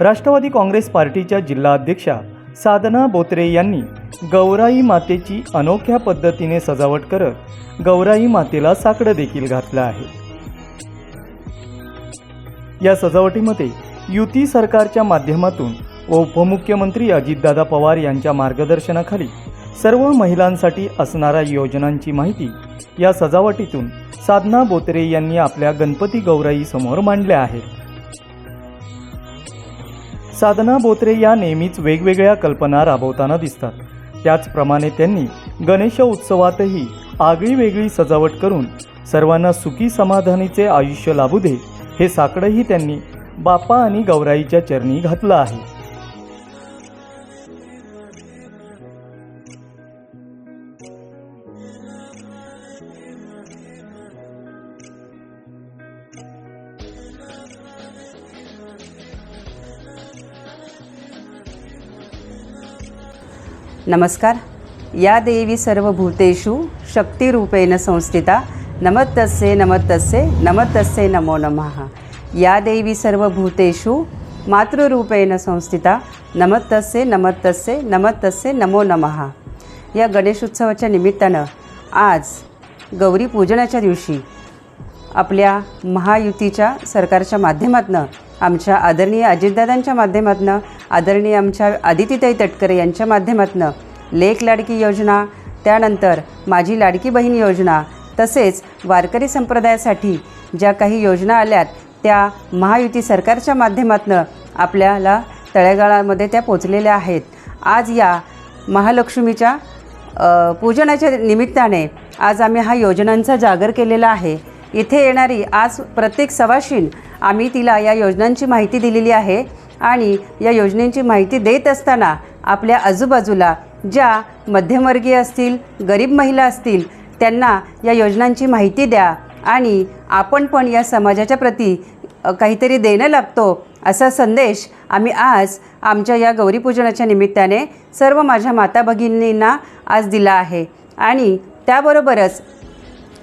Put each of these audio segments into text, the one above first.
राष्ट्रवादी काँग्रेस पार्टीच्या जिल्हाध्यक्षा साधना बोत्रे यांनी गौराई मातेची अनोख्या पद्धतीने सजावट करत गौराई मातेला साकडं देखील घातलं आहे. या सजावटीमध्ये युती सरकारच्या माध्यमातून व उपमुख्यमंत्री अजितदादा पवार यांच्या मार्गदर्शनाखाली सर्व महिलांसाठी असणाऱ्या योजनांची माहिती या सजावटीतून साधना बोत्रे यांनी आपल्या गणपती गौराईसमोर मांडल्या आहेत. साधना बोत्रे या नेहमीच वेगवेगळ्या कल्पना राबवताना दिसतात. त्याचप्रमाणे त्यांनी गणेश उत्सवातही आगळी वेगळी सजावट करून सर्वांना सुखी समाधानीचे आयुष्य लाभू दे हे साकडंही त्यांनी बाप्पा आणि गौराईच्या चरणी घातलं आहे. नमस्कार. या देवी सर्व भूतेषु शक्तिरूपेण संस्थिता. नमस्तस्ये नमस्तस्ये नमस्तस्ये नमो नमः या देवी सर्व भूतेषु मातृरूपेण संस्थिता. नमस्तस्ये नमस्तस्ये नमस्तस्ये नमो नमः. या गणेशोत्सवाच्या निमित्तानं आज गौरी पूजनाच्या दिवशी आपल्या महायुतीच्या सरकारच्या माध्यमातनं आमच्या आदरणीय अजितदादांच्या माध्यमातून आदरणीय आमच्या आदितीताई तटकरे यांच्या माध्यमातून लेख लाडकी योजना त्यानंतर माझी लाडकी बहीण योजना तसेच वारकरी संप्रदायासाठी ज्या काही योजना आल्यात त्या महायुती सरकारच्या माध्यमातून आपल्याला तळेगाळामध्ये त्या पोचलेल्या आहेत. आज या महालक्ष्मीच्या पूजनाच्या निमित्ताने आज आम्ही हा योजनांचा जागर केलेला आहे. इथे येणारी आज प्रत्येक सवाशीण आम्ही तिला या योजनांची माहिती दिलेली आहे आणि या योजनेची माहिती देत असताना आपल्या आजूबाजूला ज्या मध्यमवर्गीय असतील गरीब महिला असतील त्यांना या योजनांची माहिती द्या आणि आपण पण या समाजाच्या प्रती काहीतरी देणं लागतो असा संदेश आम्ही आज आमच्या या गौरीपूजनाच्या निमित्ताने सर्व माझ्या माता भगिनींना आज दिला आहे. आणि त्याबरोबरच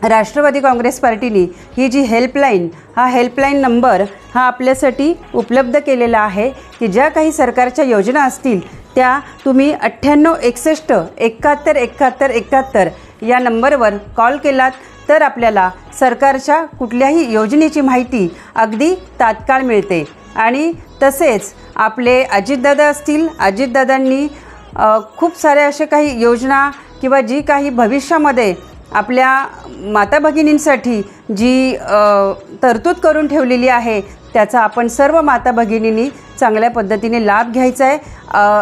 राष्ट्रवादी काँग्रेस पार्टीने ही जी हेल्पलाईन हा हेल्पलाईन नंबर हा आपल्यासाठी उपलब्ध केलेला आहे की ज्या काही सरकारच्या योजना असतील त्या तुम्ही अठ्ठ्याण्णव एकसष्ट एकाहत्तर एकाहत्तर एकाहत्तर या नंबरवर कॉल केलात तर आपल्याला सरकारच्या कुठल्याही योजनेची माहिती अगदी तात्काळ मिळते. आणि तसेच आपले अजितदादा असतील अजितदादांनी खूप साऱ्या अशा काही योजना किंवा जी काही भविष्यामध्ये आपल्या माता भगिनींसाठी जी तरतूद करून ठेवलेली आहे त्याचा आपण सर्व माता भगिनींनी चांगल्या पद्धतीने लाभ घ्यायचा आहे.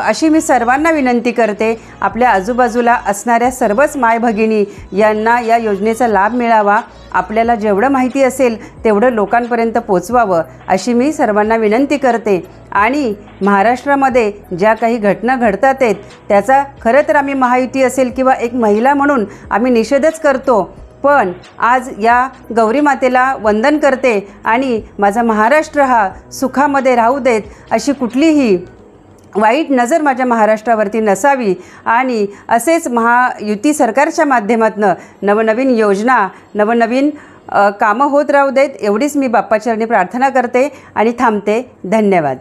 अशी मी सर्वांना विनंती करते आपल्या आजूबाजूला असणाऱ्या सर्वच माय भगिनी यांना या योजनेचा लाभ मिळावा. आपल्याला जेवढं माहिती असेल तेवढं लोकांपर्यंत पोचवावं अशी मी सर्वांना विनंती करते. आणि महाराष्ट्रामध्ये ज्या काही घटना घडतात आहेत त्याचा खरं तर आम्ही महायुती असेल किंवा एक महिला म्हणून आम्ही निषेधच करतो. पण आज या गौरी मातेला वंदन करते आणि माझा महाराष्ट्र हा सुखामध्ये राहू देत अशी कुठलीही वाईट नजर माझ्या महाराष्ट्रावरती नसावी आणि असेच महायुती सरकारच्या माध्यमातून नवनवीन योजना नवनवीन कामं होत राहू देत एवढीच मी बाप्पाचरणी प्रार्थना करते आणि थांबते. धन्यवाद.